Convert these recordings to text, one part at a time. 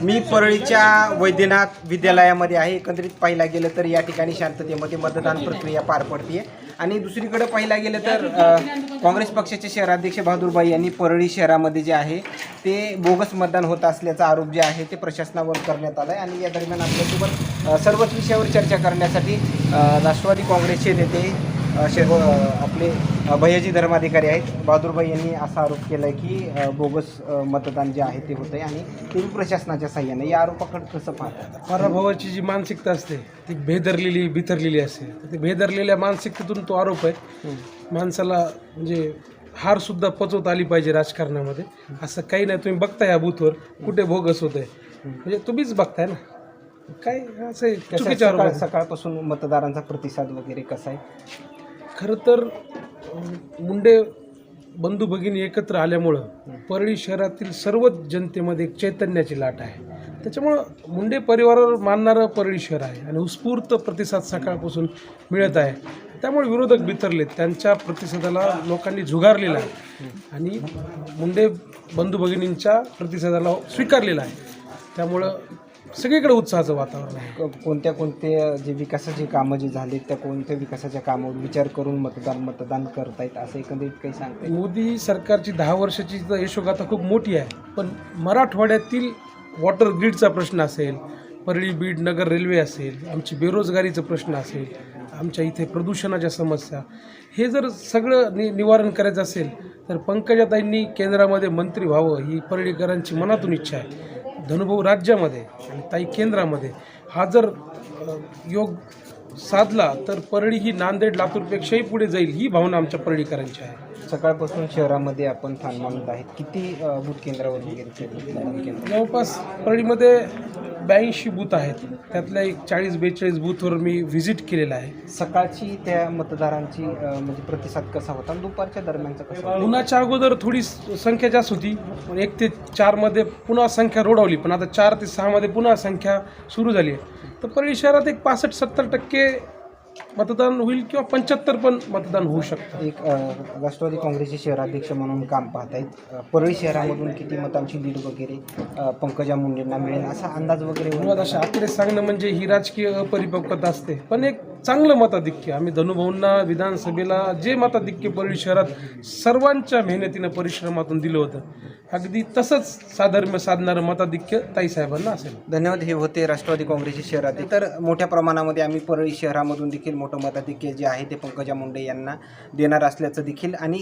मी परळीच्या वैद्यनाथ विद्यालयामध्ये आहे. एकंदरीत पाहिला गेलं तर या ठिकाणी शांततेमध्ये मतदान प्रक्रिया पार पडते आणि दुसरीकडे पाहिला गेलं तर काँग्रेस पक्षाचे शहराध्यक्ष बहादूरबाई यांनी परळी शहरामध्ये जे आहे ते बोगस मतदान होत असल्याचा आरोप जे आहे ते प्रशासनावर करण्यात आला आहे आणि या दरम्यान आपल्यासोबत सर्वच विषयावर चर्चा करण्यासाठी राष्ट्रवादी काँग्रेसचे नेते अ, शे अ, आपले भैयाजी धर्माधिकारी आहेत. बहादूरबाई यांनी असा आरोप केला आहे की बोगस मतदान जे आहे ते होतं आहे आणि ते प्रशासनाच्या साह्याने या आरोपाकडे कसं पाहतात पराभवाची जी मानसिकता असते ती भेदरलेली बिथरलेली असते. ती भेदरलेल्या मानसिकतेतून तो आरोप आहे. माणसाला म्हणजे हार सुद्धा पचवता आली पाहिजे राजकारणामध्ये. असं काही नाही तुम्ही बघताय या बूथवर कुठे भोगस होत आहे म्हणजे तुम्हीच बघताय ना. काय असं. सकाळपासून मतदारांचा प्रतिसाद वगैरे कसा आहे? खरं तर मुंडे बंधू भगिनी एकत्र आल्यामुळं परळी शहरातील सर्वच जनतेमध्ये एक चैतन्याची लाट आहे. त्याच्यामुळं मुंडे परिवारावर मानणारं परळी शहर आहे आणि उत्स्फूर्त प्रतिसाद सकाळपासून मिळत आहे. त्यामुळे विरोधक बितरलेत. त्यांच्या प्रतिसादाला लोकांनी झुगारलेला आहे. आणि मुंडे बंधू भगिनींच्या प्रतिसादाला स्वीकारलेला आहे. त्यामुळं सगळीकडे उत्साहाचं वातावरण आहे. क- कोणत्या कोणत्या जे विकासाची कामं जी झाली त्या कोणत्या विकासाच्या कामावर विचार करून मतदान मतदान करतायत असं एकंदरीत काही सांगताय? मोदी सरकारची दहा वर्षाची तर यशोगाथा खूप मोठी आहे. पण मराठवाड्यातील वॉटर ग्रीडचा प्रश्न असेल परळी बीड नगर रेल्वे असेल आमची बेरोजगारीचा प्रश्न असेल आमच्या इथे प्रदूषणाच्या समस्या हे जर सगळं नि निवारण करायचं असेल तर पंकजाताईंनी केंद्रामध्ये मंत्री व्हावं ही परळीकरांची मनातून इच्छा आहे. धनुभाऊ राज्यामध्ये आणि ताई केंद्रामध्ये हा जर योग साधला तर परळी ही नांदेड लातूरपेक्षाही पुढे जाईल ही भावना आमच्या परळीकरांची आहे. सकाळपासून शहरामध्ये आपण थांबवत आहेत. किती बूथ केंद्रावर जवळपास परळीमध्ये ब्याऐंशी बूथ आहेत. त्यातल्या एक चाळीस बेचाळीस बूथवर मी व्हिजिट केलेला आहे. सकाळची त्या मतदारांची अ, म्हणजे प्रतिसाद कसा होता? आणि दुपारच्या दरम्यानचा कसा होता? उन्हाच्या अगोदर थोडी संख्या जास्त होती. पण एक ते चारमध्ये पुन्हा संख्या रोडवली. पण आता चार ते सहामध्ये पुन्हा संख्या सुरू झाली आहे. तर परळी शहरात एक पासष्ट सत्तर टक्के मतदान होईल किंवा पंच्याहत्तर पण मतदान होऊ शकतं. एक अ, राष्ट्रवादी काँग्रेसचे शहराध्यक्ष म्हणून काम पाहत आहेत अ, परळी शहरामधून किती मतांची लीड वगैरे अ, पंकजा मुंडेंना मिळेल असा अंदाज वगैरे मुळात अशा आकडे सांगणं म्हणजे ही राजकीय अपरिपक्वता असते. पण एक चांगलं मताधिक्य. आम्ही धनुभाऊंना विधानसभेला जे मताधिक्य परळी शहरात सर्वांच्या मेहनतीनं परिश्रमातून दिलं होतं अगदी तसंच साधर्म्य साधणारं मताधिक्य ताईसाहेबांना असेल. धन्यवाद. हे होते राष्ट्रवादी काँग्रेसचे शहरात तर मोठ्या प्रमाणामध्ये आम्ही परळी शहरामधून देखील मोठं मताधिक्य जे आहे ते पंकजा मुंडे यांना देणार असल्याचं देखील आणि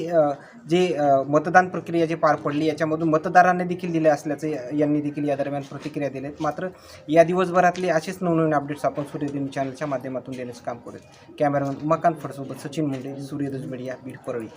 जे मतदान प्रक्रिया जी पार पडली याच्यामधून मतदारांनी देखील दिले असल्याचं यांनी देखील या दरम्यान प्रतिक्रिया दिल्या मात्र या दिवसभरातले असेच नवनवीन अपडेट्स आपण सूर्यदिन चॅनलच्या माध्यमातून देण्याचं काम काम करत कॅमेरामन मकान फडसोबत सचिन मुंडे सूर्यदज मीडिया बीड परळी.